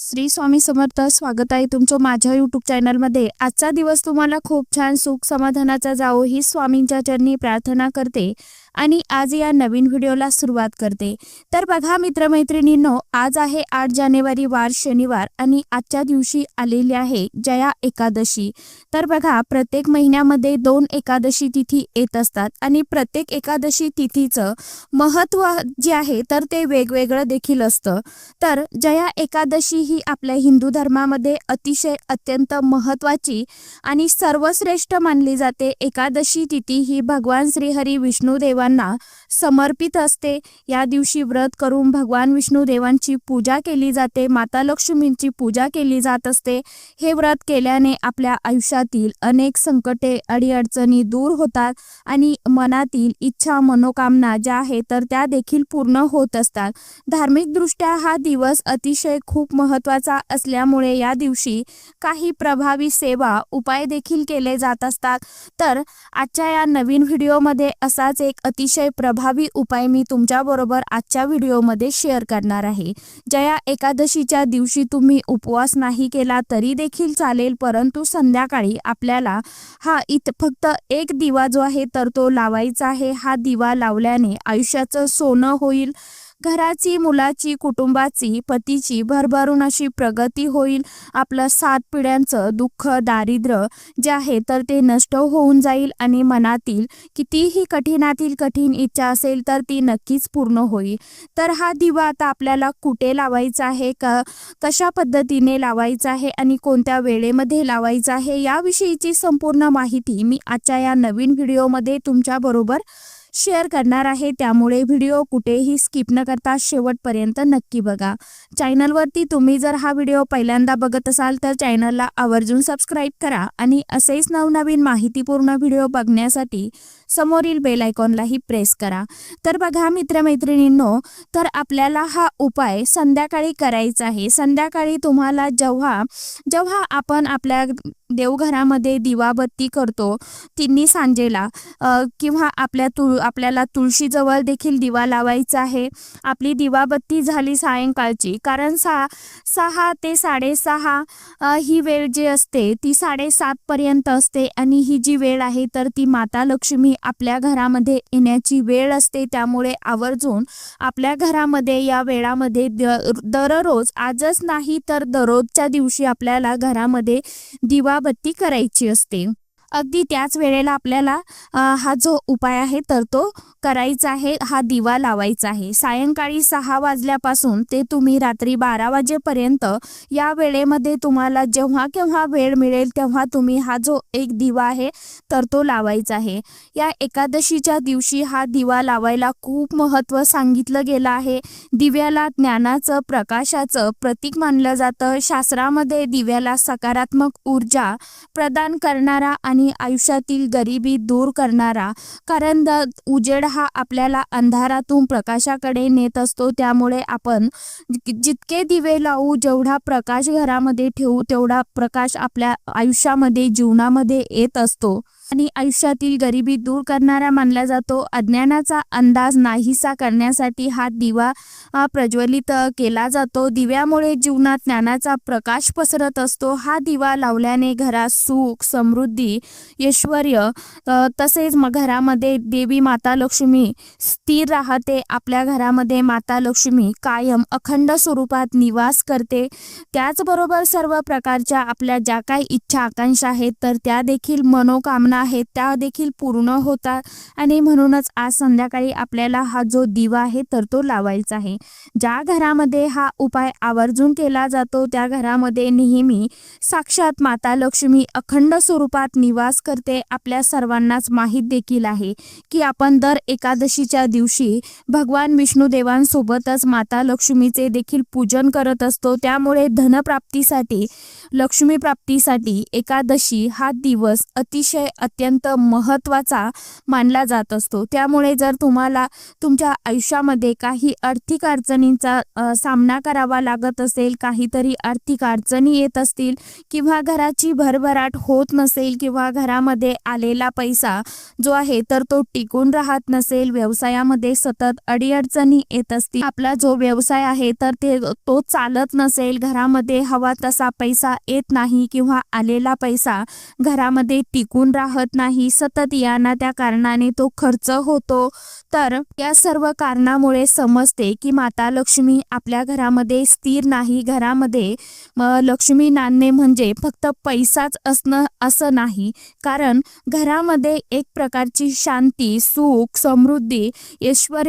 श्री स्वामी समर्थ स्वागत आहे तुमचं माझ्या यूट्यूब चॅनलमध्ये आजचा दिवस तुम्हाला खूप छान सुख समाधानाचा जावो ही स्वामींच्या चरणी प्रार्थना करते आणि आज या नवीन व्हिडिओला सुरुवात करते. तर बघा मित्रमैत्रिणींनो आज आहे आठ जानेवारी वार शनिवार आणि आजच्या दिवशी आलेली आहे जया एकादशी. तर बघा प्रत्येक महिन्यामध्ये दोन एकादशी तिथी येत असतात आणि प्रत्येक एकादशी तिथीचं महत्त्व जे आहे तर ते वेगवेगळं देखील असतं. तर जया एकादशी ही आपल्या हिंदू धर्मामध्ये अतिशय अत्यंत महत्त्वाची आणि सर्वश्रेष्ठ मानली जाते. एकादशी तिथी ही भगवान श्रीहरी विष्णुदेवांना समर्पित असते. या दिवशी व्रत करून भगवान विष्णू देवांची पूजा केली जाते. माता लक्ष्मींची पूजा केली जात असते. हे व्रत केल्याने आपल्या आयुष्यातील अनेक संकटे अडीअडचणी दूर होतात आणि मनातील इच्छा मनोकामना ज्या आहेत तर त्या देखील पूर्ण होत असतात. धार्मिकदृष्ट्या हा दिवस अतिशय खूप महत्त्वाचा असल्यामुळे या दिवशी काही प्रभावी सेवा उपाय देखील केले जात असतात. तर आजच्या या नवीन व्हिडिओमध्ये असाच एक अतिशय प्रभावी उपाय मी तुमच्याबरोबर आजच्या व्हिडिओमध्ये शेअर करणार आहे. जया एकादशीच्या दिवशी तुम्ही उपवास नाही केला तरी देखील चालेल परंतु संध्याकाळी आपल्याला हा इत फक्त एक दिवा जो आहे तर तो लावायचा आहे. हा दिवा लावल्याने आयुष्याचं सोनं होईल. घराची मुलाची कुटुंबाची पतीची भरभरून अशी प्रगती होईल. आपलं सात पिढ्यांचं दुःख दारिद्र्य जे आहे तर ते नष्ट होऊन जाईल आणि मनातील कितीही कठीणातील कठीण इच्छा असेल तर ती नक्कीच पूर्ण होईल. तर हा दिवा आता आपल्याला कुठे लावायचा आहे? क कशा पद्धतीने लावायचा आहे? आणि कोणत्या वेळेमध्ये लावायचा आहे? याविषयीची संपूर्ण माहिती मी आजच्या या नवीन व्हिडिओमध्ये तुमच्याबरोबर शेअर करणार आहे. त्यामुळे व्हिडिओ कुठेही स्किप न करता शेवटपर्यंत नक्की बघा. चॅनलवरती तुम्ही जर हा व्हिडिओ पहिल्यांदा बघत असाल तर चॅनलला आवर्जून सबस्क्राईब करा आणि असेच नवनवीन माहितीपूर्ण व्हिडिओ बघण्यासाठी समोरील बेल आयकॉनलाही प्रेस करा. तर बघा मित्रमैत्रिणींनो तर आपल्याला हा उपाय संध्याकाळी करायचा आहे. संध्याकाळी तुम्हाला जेव्हा जेव्हा आपण आपल्या देवघरामध्ये दिवाबत्ती करतो तिन्ही सांजेला. किंवा आपल्या तुळ आपल्याला तुळशीजवळ देखील दिवा लावायचा आहे. आपली दिवाबत्ती झाली सायंकाळची. कारण सा सहा ते साडेसहा ही वेळ जी असते ती साडेसातपर्यंत असते. आणि ही जी वेळ आहे तर ती माता लक्ष्मी आपल्या घरामध्ये येण्याची वेळ असते. त्यामुळे आवर्जून आपल्या घरामध्ये या वेळामध्ये द दररोज आजच नाही तर दररोजच्या दिवशी आपल्याला घरामध्ये दिवा दिवाबत्ती करायची असते. अगदी त्याच वेळेला आपल्याला हा जो उपाय आहे तर तो करायचा आहे हा दिवा लावायचा आहे. सायंकाळी सहा वाजल्यापासून ते तुम्ही रात्री बारा वाजेपर्यंत या वेळेमध्ये तुम्हाला जेव्हा केव्हा वेळ मिळेल तेव्हा तुम्ही हा जो एक दिवा आहे तर तो लावायचा आहे. या एकादशीच्या दिवशी हा दिवा लावायला खूप महत्त्व सांगितलं गेलं आहे. दिव्याला ज्ञानाचं प्रकाशाचं प्रतीक मानलं जातं. शास्त्रामध्ये दिव्याला सकारात्मक ऊर्जा प्रदान करणारा आणि आयुष्यातील गरिबी दूर करणारा. कारण द उजेड हा आपल्याला अंधारातून प्रकाशाकडे नेत असतो. त्यामुळे आपण जितके दिवे लावू जेवढा प्रकाश घरामध्ये ठेवू तेवढा प्रकाश आपल्या आयुष्यामध्ये जीवनामध्ये येत असतो. आणि आयुष्यातील गरिबी दूर करणारा मानला जातो. अज्ञानाचा अंदाज नाहीसा करण्यासाठी हा दिवा प्रज्वलित केला जातो. दिव्यामुळे जीवनात ज्ञानाचा प्रकाश पसरत असतो. हा दिवा लावल्याने घरात सुख समृद्धी ऐश्वर तसेच मग घरामध्ये देवी माता लक्ष्मी स्थिर राहते. आपल्या घरामध्ये माता लक्ष्मी कायम अखंड स्वरूपात निवास करते. त्याचबरोबर सर्व प्रकारच्या आपल्या ज्या काही इच्छा आकांक्षा आहेत तर त्या देखील मनोकामना आहेत त्या देखील पूर्ण होतात आणि म्हणूनच आज संध्याकाळी आपल्याला हा जो दिवा आहे तर तो लावायचा आहे. ज्या घरामध्ये हा उपाय आवर्जून केला जातो त्या घरामध्ये नेहमी साक्षात माता लक्ष्मी अखंड स्वरूपात निवास करते आपल्या सर्वांनाच माहीत देखील आहे की आपण दर एकादशीच्या दिवशी भगवान विष्णुदेवांसोबतच माता लक्ष्मीचे देखील पूजन करत असतो. त्यामुळे धनप्राप्तीसाठी लक्ष्मी प्राप्तीसाठी एकादशी हा दिवस अतिशय अत्यंत महत्त्वाचा मानला जात असतो. त्यामुळे जर तुम्हाला तुमच्या आयुष्यामध्ये काही आर्थिक अडचणींचा सामना करावा लागत असेल काहीतरी आर्थिक अडचणी येत असतील किंवा घराची भरभराट होत नसेल किंवा घरामध्ये आलेला पैसा जो आहे तर तो टिकून राहत नसेल व्यवसायामध्ये सतत अडीअडचणी येत असतील आपला जो व्यवसाय आहे तर ते तो चालत नसेल घरामध्ये हवा तसा पैसा येत नाही किंवा आलेला पैसा घरामध्ये टिकून राहत नाही. सतत या ना त्या कारणाने तो खर्च होतो. तर या सर्व कारणामुळे समजते की माता लक्ष्मी आपल्या घरामध्ये स्थिर नाही. घरामध्ये लक्ष्मी नांदणे म्हणजे फक्त पैसाच असणं असं नाही. कारण घरामध्ये एक प्रकारची शांती सुख समृद्धी ऐश्वर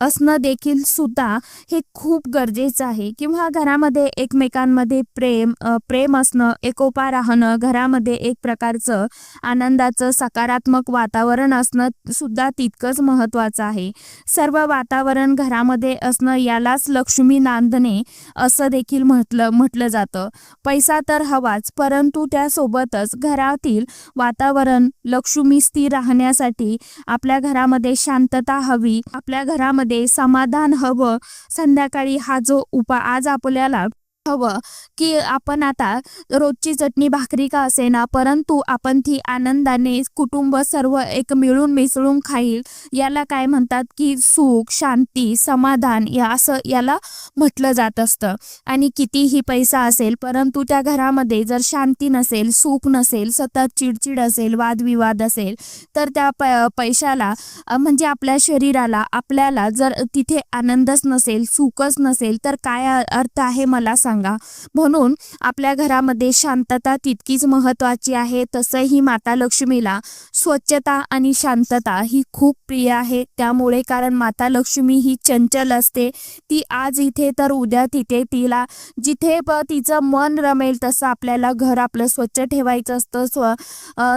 असणं देखील सुद्धा हे खूप गरजेचं आहे. किंवा घरामध्ये एकमेकांमध्ये प्रेम प्रेम असणं एकोपा राहणं घरामध्ये एक प्रकारचं आनंद आनंदाचं सकारात्मक वातावरण असणं सुद्धा तितकंच महत्त्वाचं आहे. सर्व वातावरण घरामध्ये असणं यालाच लक्ष्मी नांदणे असं देखील म्हटलं म्हटलं जातं. पैसा तर हवाच परंतु त्यासोबतच घरातील वातावरण लक्ष्मी स्थिर राहण्यासाठी आपल्या घरामध्ये शांतता हवी आपल्या घरामध्ये समाधान हवं. संध्याकाळी हा जो उपा आज आपल्याला हवं की आपण आता रोजची चटणी भाकरी का असेना परंतु आपण ती आनंदाने कुटुंब सर्व एक मिळून मिसळून खाईल याला काय म्हणतात की सुख शांती समाधान या असं याला म्हटलं जात असतं. आणि कितीही पैसा असेल परंतु त्या घरामध्ये जर शांती नसेल सुख नसेल सतत चिडचिड असेल वादविवाद असेल तर त्या प पैशाला म्हणजे आपल्या शरीराला आपल्याला जर तिथे आनंदच नसेल सुखच नसेल तर काय अर्थ आहे मला सांग? म्हणून आपल्या घरामध्ये शांतता तितकीच महत्त्वाची आहे तसंही माता लक्ष्मीला स्वच्छता आणि शांतता ही खूप प्रिय आहे. त्यामुळे कारण माता लक्ष्मी ही चंचल असते. ती आज इथे तर उद्या तिथे. तिला जिथे तिचं मन रमेल तसं आपल्याला घर आपलं स्वच्छ ठेवायचं असतं. स्व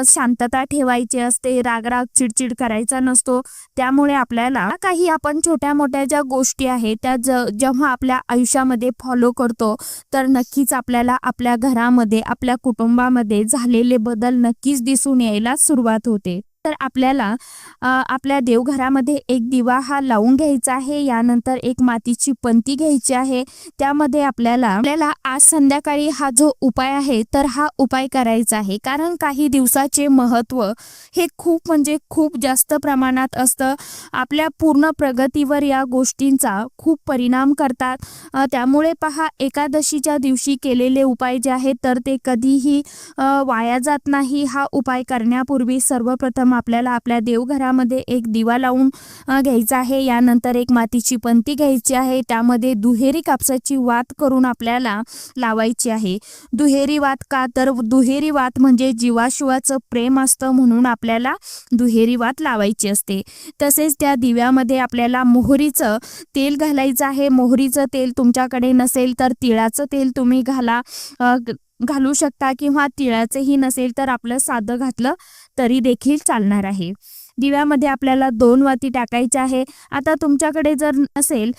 शांतता ठेवायची असते. रागराग चिडचिड करायचा नसतो. त्यामुळे आपल्याला काही आपण छोट्या मोठ्या ज्या गोष्टी आहेत त्या ज जेव्हा आपल्या आयुष्यामध्ये फॉलो करतो तर नक्कीच आपल्याला आपल्या घरामध्ये आपल्या कुटुंबामध्ये झालेले बदल नक्कीच दिसून यायला सुरुवात होते. तर आपल्याला आपल्या देवघरामध्ये एक दिवा हा लावून घ्यायचा आहे. यानंतर एक मातीची पंती घ्यायची आहे. त्यामध्ये आपल्याला आपल्याला आज संध्याकाळी हा जो उपाय आहे तर हा उपाय करायचा आहे. कारण काही दिवसाचे महत्त्व हे खूप म्हणजे खूप जास्त प्रमाणात असतं. आपल्या पूर्ण प्रगतीवर या गोष्टींचा खूप परिणाम करतात. त्यामुळे पहा एकादशीच्या दिवशी केलेले उपाय जे आहेत तर ते कधीही वाया जात नाही. हा उपाय करण्यापूर्वी सर्वप्रथम आपल्याला आपल्या देवघरामध्ये एक दिवा लावून घ्यायचा आहे. यानंतर एक मातीची पंती घ्यायची आहे. त्यामध्ये दुहेरी कापसाची वात करून आपल्याला लावायची आहे. दुहेरी वात का? तर दुहेरी वात म्हणजे जीवाशिवाचं प्रेम असतं म्हणून आपल्याला दुहेरी वात लावायची असते. तसेच त्या दिव्यामध्ये आपल्याला मोहरीचं तेल घालायचं आहे. मोहरीचं तेल तुमच्याकडे नसेल तर तिळाचं तेल तुम्ही घाला. घालू शकता किंवा तिळाचंही नसेल तर आपलं साधं घातलं तरी देखील चालणार आहे. दिव्यामध्ये आपल्याला दोन वाती टाकायच्या आहे. आता तुमच्याकडे जर नसेल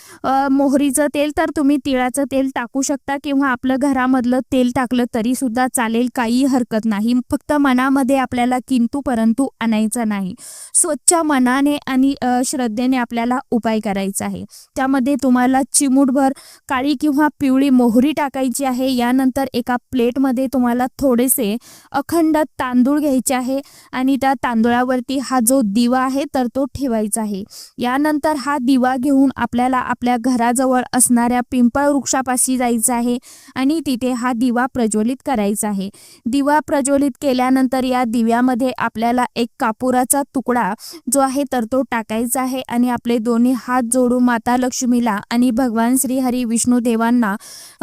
मोहरीचं तेल तर तुम्ही तिळाचं तेल टाकू शकता किंवा आपलं घरामधलं तेल टाकलं तरी सुद्धा चालेल काही हरकत नाही. फक्त मनामध्ये आपल्याला किंतु परंतु आणायचं नाही. स्वच्छ मनाने आणि श्रद्धेने आपल्याला उपाय करायचा आहे. त्यामध्ये तुम्हाला चिमूटभर काळी किंवा पिवळी मोहरी टाकायची आहे. यानंतर एका प्लेटमध्ये तुम्हाला थोडेसे अखंड तांदूळ घ्यायचे आहे आणि त्या तांदुळावरती हा जो दिवा आहे तर तो ठेवायचा आहे. यानंतर हा दिवा घेऊन आपल्याला आपल्या घराजवळ असणाऱ्या पिंपळ वृक्षापाशी जायचं आहे आणि तिथे हा दिवा प्रज्वलित करायचा आहे. दिवा प्रज्वलित केल्यानंतर या दिव्यामध्ये आपल्याला एक कापुराचा तुकडा जो आहे तर तो टाकायचा आहे आणि आपले दोन्ही हात जोडून माता लक्ष्मीला आणि भगवान श्री हरी विष्णू देवांना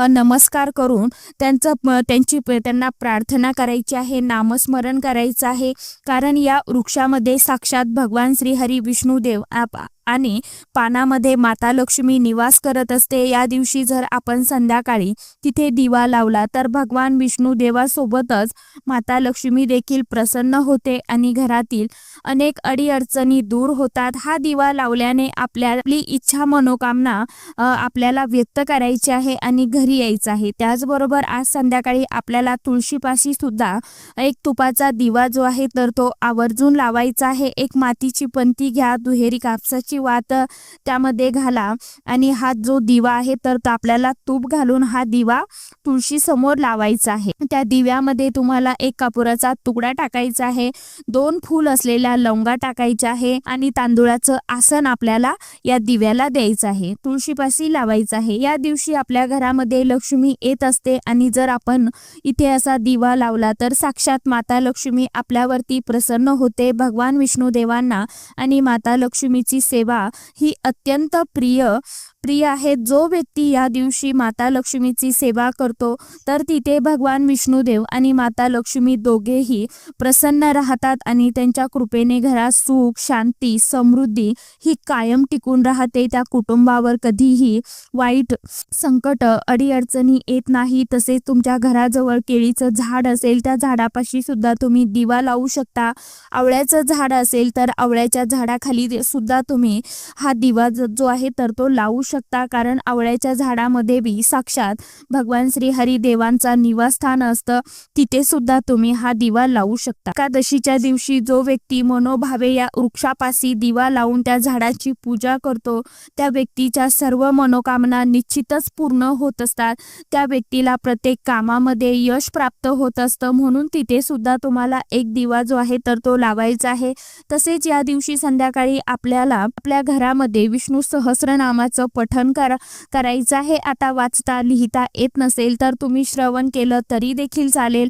नमस्कार करून त्यांचं त्यांची त्यांना प्रार्थना करायची आहे नामस्मरण करायचं आहे. कारण या वृक्षामध्ये साक्ष भगवान श्री हरी विष्णू देव आप आणि पानामध्ये माता लक्ष्मी निवास करत असते. या दिवशी जर आपण संध्याकाळी तिथे दिवा लावला तर भगवान विष्णू देवासोबतच माता लक्ष्मी देखील प्रसन्न होते आणि घरातील अनेक अडीअडचणी दूर होतात. हा दिवा लावल्याने आपल्या आपली इच्छा मनोकामना आपल्याला व्यक्त करायची आहे आणि घरी यायचं आहे. त्याचबरोबर आज संध्याकाळी आपल्याला तुळशीपाशी सुद्धा एक तुपाचा दिवा जो आहे तर तो आवर्जून लावायचा आहे. एक मातीची पंती घ्या दुहेरी कापसाची वात त्यामध्ये घाला. आणि हा जो दिवा आहे तर तो आपल्याला तूप घालून हा दिवा तुळशी समोर लावायचा आहे. त्या दिव्यामध्ये तुम्हाला एक कापुराचा तुकडा टाकायचा आहे. दोन फूल असलेल्या लवंगा टाकायच्या आहे आणि तांदुळाचं आसन आपल्याला या दिव्याला द्यायचं आहे. तुळशीपाशी लावायचं आहे. या दिवशी आपल्या घरामध्ये लक्ष्मी येत असते आणि जर आपण इथे असा दिवा लावला तर साक्षात माता लक्ष्मी आपल्यावरती प्रसन्न होते. भगवान विष्णू देवांना आणि माता लक्ष्मीची सेवा ही अत्यंत प्रिय प्रिय आहे. जो व्यक्ती या दिवशी माता लक्ष्मीची सेवा करतो तर तिथे भगवान विष्णुदेव आणि माता लक्ष्मी दोघेही प्रसन्न राहतात आणि त्यांच्या कृपेने घरात सुख शांती समृद्धी ही कायम टिकून राहते. त्या कुटुंबावर कधीही वाईट संकट अडीअडचणी येत नाही. तसेच तुमच्या घराजवळ केळीचं झाड असेल त्या झाडापाशी सुद्धा तुम्ही दिवा लावू शकता. आवळ्याचं झाड असेल तर आवळ्याच्या झाडाखाली सुद्धा तुम्ही हा दिवा जो आहे तर तो लावू शकता कारण आवळ्याच्या झाडामध्ये बी साक्षात भगवान श्री हरी देवांचा निवासस्थान असतं. तिथे सुद्धा तुम्ही हा दिवा लावू शकता. एकादशीच्या दिवशी जो व्यक्ती मनोभावे या वृक्षापाशी दिवा लावून त्या झाडाची पूजा करतो त्या व्यक्तीच्या सर्व मनोकामना निश्चितच पूर्ण होत असतात. त्या व्यक्तीला प्रत्येक कामामध्ये यश प्राप्त होत असतं. म्हणून तिथे सुद्धा तुम्हाला एक दिवा जो आहे तर तो लावायचा आहे. तसेच या दिवशी संध्याकाळी आपल्याला आपल्या घरामध्ये विष्णू सहस्रनामाचं पठन करा करायचं आहे. आता वाचता लिहिता येत नसेल तर तुम्ही श्रवण केलं तरी देखील चालेल.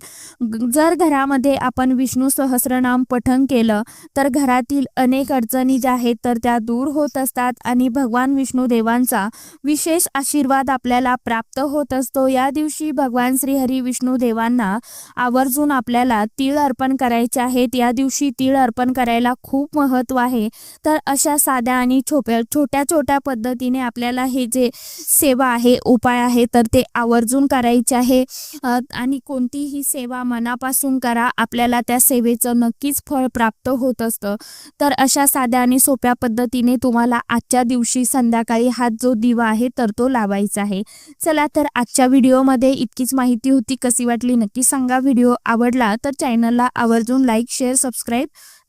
जर घरामध्ये आपण विष्णू सहस्रनाम पठन केलं तर घरातील अनेक अडचणी ज्या आहेत तर त्या दूर होत असतात आणि भगवान विष्णू देवांचा विशेष आशीर्वाद आपल्याला प्राप्त होत असतो. या दिवशी भगवान श्रीहरी विष्णू देवांना आवर्जून आपल्याला तीळ अर्पण करायचे आहेत. या दिवशी तीळ अर्पण करायला खूप महत्त्व आहे. तर अशा साध्या आणि छोप्या छोट्या छोट्या पद्धतीने आपल्याला हे जे सेवा आहे उपाय आहे तर ते आवर्जून करायचे आहे. आणि कोणतीही सेवा मनापासून करा आपल्याला त्या सेवेचं नक्कीच फळ प्राप्त होत असतं. तर अशा साध्या आणि सोप्या पद्धतीने तुम्हाला आजच्या दिवशी संध्याकाळी हा जो दिवा आहे तर तो लावायचा आहे. चला तर आजच्या व्हिडिओमध्ये इतकीच माहिती होती कशी वाटली नक्की सांगा. व्हिडिओ आवडला तर चॅनलला आवर्जून लाईक शेअर सबस्क्राईब